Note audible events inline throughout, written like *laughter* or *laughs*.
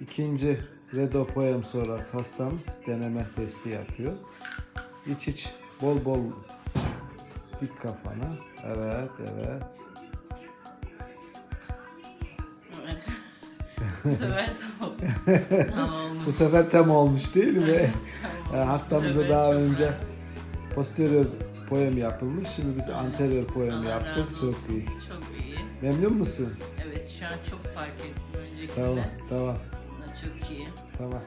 İkinci Redo Poem sonrası hastamız deneme testi yapıyor. İç iç bol bol dik kafana. Evet, evet. Evet. *laughs* Bu sefer tamam *laughs* olmuş. Bu sefer tam olmuş değil mi? Evet, *laughs* tamam. hastamıza sefer daha önce rahat. posterior poem yapılmış. Şimdi biz anterior poem Allah yaptık. Çok olsun. iyi. Çok iyi. Memnun musun? Evet şu an çok fark ettim öncekinde. Tamam, tamam, Bunda çok iyi. tamam.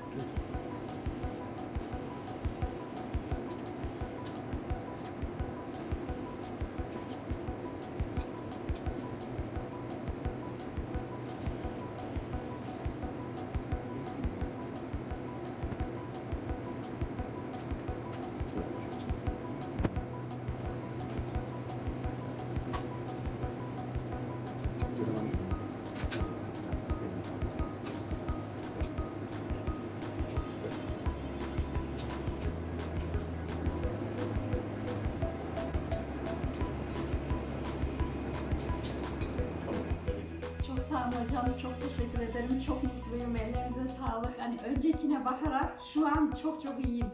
Olun hocam, çok teşekkür ederim. Çok mutluyum, ellerinize sağlık. Hani öncekine bakarak şu an çok çok iyiyim.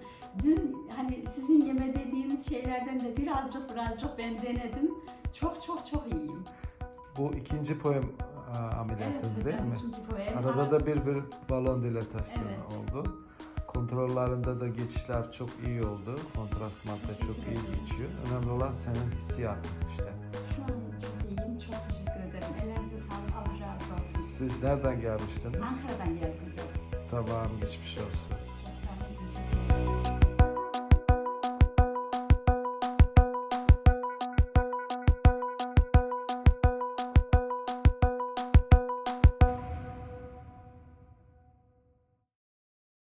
Dün hani sizin yeme dediğiniz şeylerden de birazcık birazcık ben denedim. Çok çok çok iyiyim. Bu ikinci poem e, Evet ameliyatın hocam, değil mi? poem. Arada da bir bir balon dilatasyonu Evet. oldu. Kontrollerinde de geçişler çok iyi oldu. Kontrast madde çok iyi geçiyor. Önemli olan senin hissiyatın işte. Siz nereden gelmiştiniz? Ankara'dan geldim hocam. Tamam, geçmiş olsun.